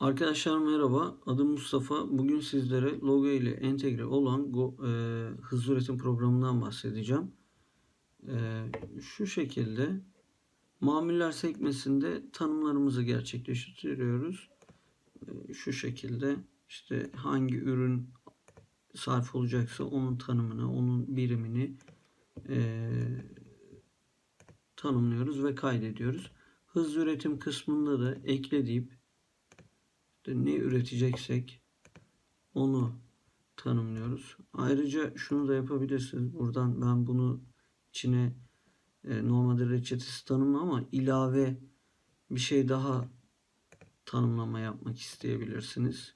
Arkadaşlar merhaba. Adım Mustafa. Bugün sizlere logo ile entegre olan Go, e, hızlı üretim programından bahsedeceğim. E, şu şekilde mamuller sekmesinde tanımlarımızı gerçekleştiriyoruz. E, şu şekilde işte hangi ürün sarf olacaksa onun tanımını, onun birimini e, tanımlıyoruz ve kaydediyoruz. Hızlı üretim kısmında da ekle deyip ne üreteceksek onu tanımlıyoruz. Ayrıca şunu da yapabilirsiniz. Buradan ben bunu içine e, normalde reçetesi tanımlı ama ilave bir şey daha tanımlama yapmak isteyebilirsiniz.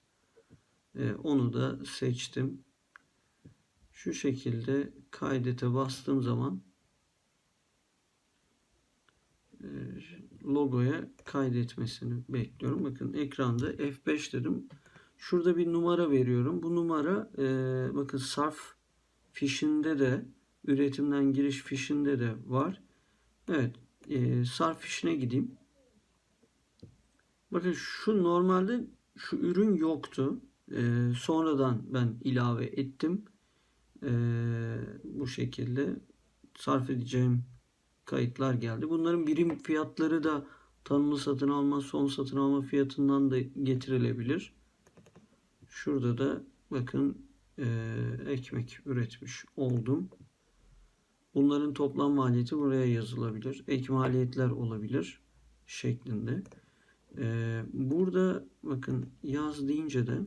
E, onu da seçtim. Şu şekilde kaydete bastığım zaman logoya kaydetmesini bekliyorum. Bakın ekranda F5 dedim. Şurada bir numara veriyorum. Bu numara e, bakın sarf fişinde de üretimden giriş fişinde de var. Evet. E, sarf fişine gideyim. Bakın şu normalde şu ürün yoktu. E, sonradan ben ilave ettim. E, bu şekilde sarf edeceğim kayıtlar geldi. Bunların birim fiyatları da tanımlı satın alma, son satın alma fiyatından da getirilebilir. Şurada da bakın e, ekmek üretmiş oldum. Bunların toplam maliyeti buraya yazılabilir. Ek maliyetler olabilir şeklinde. E, burada bakın yaz deyince de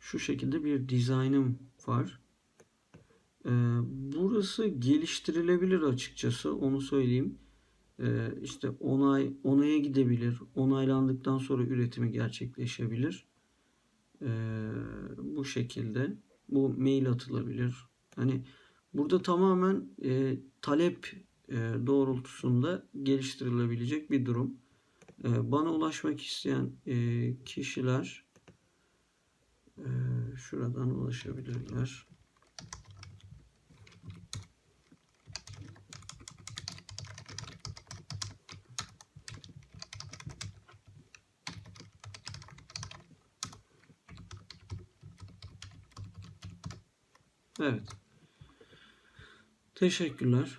şu şekilde bir dizaynım var. Ee, burası geliştirilebilir açıkçası onu söyleyeyim. Ee, işte onay onaya gidebilir. Onaylandıktan sonra üretimi gerçekleşebilir. Ee, bu şekilde bu mail atılabilir. Hani burada tamamen e, talep e, doğrultusunda geliştirilebilecek bir durum. E, bana ulaşmak isteyen e, kişiler e, şuradan ulaşabilirler. Evet. Teşekkürler.